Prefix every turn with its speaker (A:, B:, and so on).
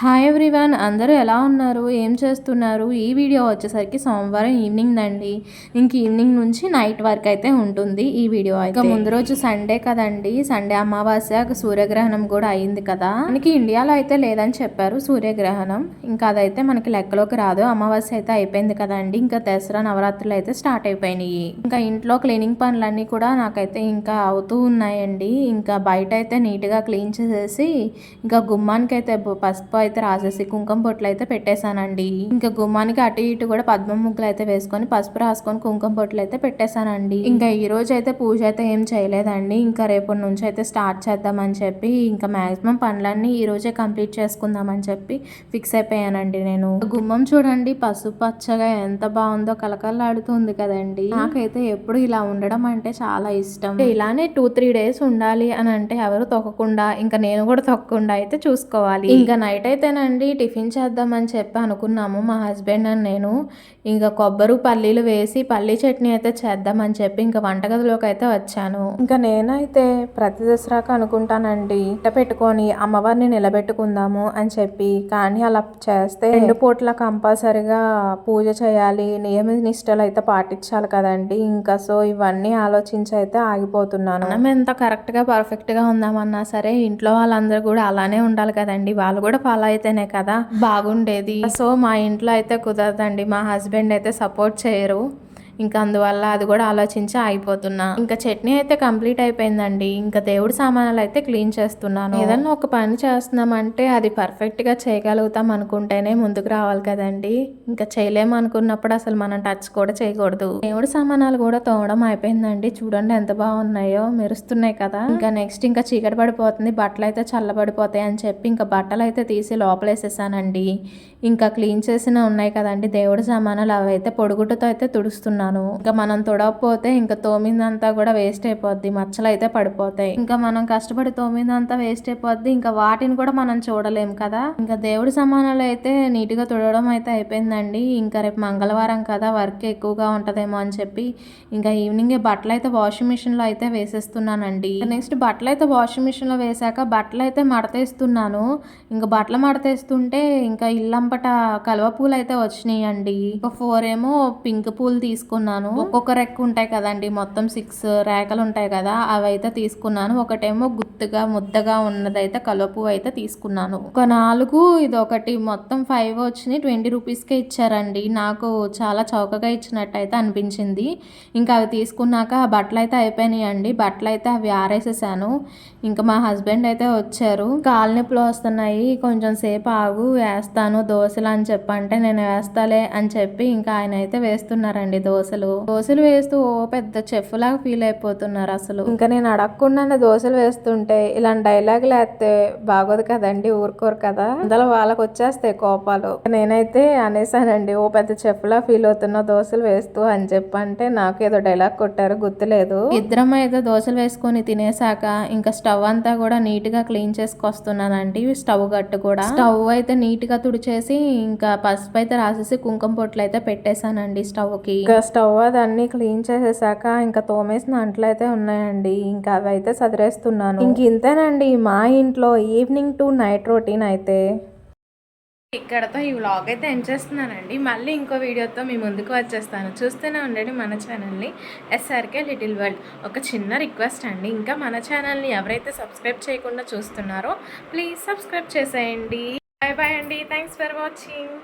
A: Hi everyone అందరూ ఎలా ఉన్నారు? ఏం చేస్తున్నారు? ఈ వీడియో వచ్చేసరికి సోమవారం ఈవినింగ్ అండి ఇంక ఈవినింగ్ నుంచి నైట్ వరకు అయితే ఉంటుంది ఈ వీడియో ఇంకా ముందు రోజు సండే కదండి. సండే అమావాస్య సూర్యగ్రహణం కూడా అయింది కదా. మనకి ఇండియాలో అయితే లేదని చెప్పారు సూర్యగ్రహణం. ఇంకా అదైతే మనకి లెక్కలోకి రాదు. అమావాస్య అయితే అయిపోయింది కదండి. ఇంకా దసరా నవరాత్రులు అయితే స్టార్ట్ అయిపోయినాయి. ఇంకా ఇంట్లో క్లీనింగ్ పనులన్నీ కూడా నాకైతే ఇంకా అవుతూ ఉన్నాయండి. ఇంకా బయట అయితే నీట్గా క్లీన్ చేసేసి ఇంకా గుమ్మానికి అయితే పసుపు అయితే రాసేసి కుంకుమ బొట్లు అయితే పెట్టేశానండి. ఇంకా గుమ్మానికి అటు ఇటు కూడా పద్మ ముగ్గులు అయితే వేసుకొని పసుపు రాసుకొని కుంకుమ బొట్లు అయితే పెట్టేశానండి. ఇంకా ఈ రోజు అయితే పూజ అయితే ఏం చేయలేదండి. ఇంకా రేపటి నుంచి అయితే స్టార్ట్ చేద్దామని చెప్పి ఇంకా మాక్సిమం పనులన్నీ ఈ రోజే కంప్లీట్ చేసుకుందామని చెప్పి ఫిక్స్ అయిపోయానండి నేను. గుమ్మం చూడండి పసుపు పచ్చగా ఎంత బాగుందో కలకల్లాడుతుంది కదండి. నాకైతే ఎప్పుడు ఇలా ఉండడం అంటే చాలా ఇష్టం. ఇలానే టూ త్రీ డేస్ ఉండాలి అని అంటే ఎవరు తొక్కకుండా ఇంకా నేను కూడా తొక్కకుండా అయితే చూసుకోవాలి. ఇంకా నైట్ అయితే అయితేనండి టిఫిన్ చేద్దామని చెప్పి అనుకున్నాము. మా హస్బెండ్ అని నేను ఇంకా కొబ్బరి పల్లీలు వేసి పల్లీ చట్నీ అయితే చేద్దామని చెప్పి ఇంకా వంటగదిలోకి అయితే వచ్చాను. ఇంకా నేనైతే ప్రతి దసరాకు అనుకుంటానండి ఇట్ట పెట్టుకొని అమ్మవారిని నిలబెట్టుకుందాము అని చెప్పి. కానీ అలా చేస్తే రెండు పూట్ల కంపల్సరిగా పూజ చేయాలి నియమ నిష్టలు అయితే పాటించాలి కదండి. ఇంకా సో ఇవన్నీ ఆలోచించి అయితే ఆగిపోతున్నాను. మనం ఎంత కరెక్ట్గా పర్ఫెక్ట్గా ఉందామన్నా సరే ఇంట్లో వాళ్ళందరూ కూడా అలానే ఉండాలి కదండి. వాళ్ళు కూడా ఫాలో అయితేనే కదా? బాగుండేది. సో మా ఇంట్లో అయితే కుదరదండి. మా హస్బెండ్ అయితే సపోర్ట్ చేయరు. ఇంకా అందువల్ల అది కూడా ఆలోచించి ఆగిపోతున్నా. ఇంకా చట్నీ అయితే కంప్లీట్ అయిపోయిందండి. ఇంకా దేవుడి సామానాలు అయితే క్లీన్ చేస్తున్నాను. ఏదన్నా ఒక పని చేస్తున్నామంటే అది పర్ఫెక్ట్గా చేయగలుగుతాం అనుకుంటేనే ముందుకు రావాలి కదండి. ఇంకా చేయలేము అనుకున్నప్పుడు అసలు మనం టచ్ కూడా చేయకూడదు. దేవుడి సామానాలు కూడా తోవడం అయిపోయిందండి. చూడండి ఎంత బాగున్నాయో. మెరుస్తున్నాయి కదా. ఇంకా నెక్స్ట్ ఇంకా చీకటి పడిపోతుంది. బట్టలు అయితే చల్లబడిపోతాయి అని చెప్పి ఇంకా బట్టలు అయితే తీసి లోపలేసేసానండి. ఇంకా క్లీన్ చేసిన ఉన్నాయి కదండి. దేవుడి సామానాలు అవి అయితే పొడుగుట్టుతో అయితే తుడుస్తున్నాను. అనుకుంటున్నాను ఇంకా మనం తొడకపోతే ఇంకా తోమిందంతా కూడా వేస్ట్ అయిపోద్ది. మచ్చలు అయితే పడిపోతాయి. ఇంకా మనం కష్టపడి తోమిందంతా వేస్ట్ అయిపోద్ది. ఇంకా వాటిని కూడా మనం చూడలేం కదా. ఇంకా దేవుడి సమానాలు అయితే నీట్గా తుడవడం అయితే అయిపోయిందండి. ఇంకా రేపు మంగళవారం కదా వర్క్ ఎక్కువగా ఉంటదేమో అని చెప్పి. ఇంకా ఈవినింగ్ బట్టలు అయితే వాషింగ్ మిషన్లో అయితే వేసేస్తున్నానండి. నెక్స్ట్ బట్టలు అయితే వాషింగ్ మిషన్లో వేసాక బట్టలు అయితే మడతేస్తున్నాను. ఇంకా బట్టలు మడతేస్తుంటే ఇంకా ఇల్లంపట కలువ పూలు అయితే వచ్చినాయండి. ఒక ఫోర్ ఏమో పింక్ పూలు తీసుకొని తీసుకున్నాను. ఒక్కొక్క రెక్క ఉంటాయి కదండి. మొత్తం సిక్స్ రేఖలు ఉంటాయి కదా అవి అయితే తీసుకున్నాను. ఒకటేమో గుత్తుగా ముద్దగా ఉన్నదైతే కలుపు అయితే తీసుకున్నాను. ఒక నాలుగు ఇది ఒకటి మొత్తం ఫైవ్ వచ్చినాయి. ట్వంటీ రూపీస్కే ఇచ్చారండి. నాకు చాలా చౌకగా ఇచ్చినట్టు అయితే అనిపించింది. ఇంకా అవి తీసుకున్నాక బట్టలు అయితే అయిపోయినాయండి. బట్టలు అయితే అవి ఆరేసేసాను. ఇంకా మా హస్బెండ్ అయితే వచ్చారు. కాలు నొప్పులు వస్తున్నాయి. కొంచెం సేపు ఆగు వేస్తాను. దోశలు అని చెప్పంటే నేను వేస్తాలే అని చెప్పి ఇంకా ఆయన అయితే వేస్తున్నారండి దోశ. దోశలు. దోశలు వేస్తూ ఓ పెద్ద చెఫ్ లాగా ఫీల్ అయిపోతున్నారు అసలు. ఇంకా నేను అడగకుండానే దోశలు వేస్తుంటే ఇలాంటి డైలాగులు వేస్తే బాగోదు కదండి ఊరుకోరు కదా. అందులో వాళ్ళకి వచ్చేస్తాయి కోపాలు. నేనైతే అనేసానండి ఓ పెద్ద చెఫ్ లా ఫీల్ అవుతున్న దోశలు వేస్తూ అని చెప్పంటే నాకు ఏదో డైలాగ్ కొట్టారు గుర్తులేదు. ఇద్దరం ఏదో దోశలు వేసుకొని తినేసాక ఇంకా స్టవ్ అంతా కూడా నీట్గా క్లీన్ చేసుకొస్తున్నానండి స్టవ్ గట్టు కూడా. స్టవ్ అయితే నీట్గా తుడిచేసి ఇంకా పసుపు అయితే రాసేసి కుంకుమ పొట్లు అయితే పెట్టేశానండి స్టవ్కి ఇంకా స్టవ్ అదన్నీ క్లీన్ చేసేసాక ఇంకా తోమేసిన అంట్లు అయితే ఉన్నాయండి. ఇంకా అవి అయితే సదిరేస్తున్నాను. ఇంక ఇంతేనండి మా ఇంట్లో ఈవినింగ్ టు నైట్ రొటీన్ అయితే. ఇక్కడతో ఈ వ్లాగ్ అయితే ఎండ్ చేస్తున్నానండి. మళ్ళీ ఇంకో వీడియోతో మీ ముందుకు వచ్చేస్తాను. చూస్తూనే ఉండండి మన ఛానల్ని. SRK little world. ఒక చిన్న రిక్వెస్ట్ అండి. ఇంకా మన ఛానల్ని ఎవరైతే సబ్స్క్రైబ్ చేయకుండా చూస్తున్నారో ప్లీజ్ సబ్స్క్రైబ్ చేసేయండి. బాయ్ బాయ్ అండి. Thanks for watching.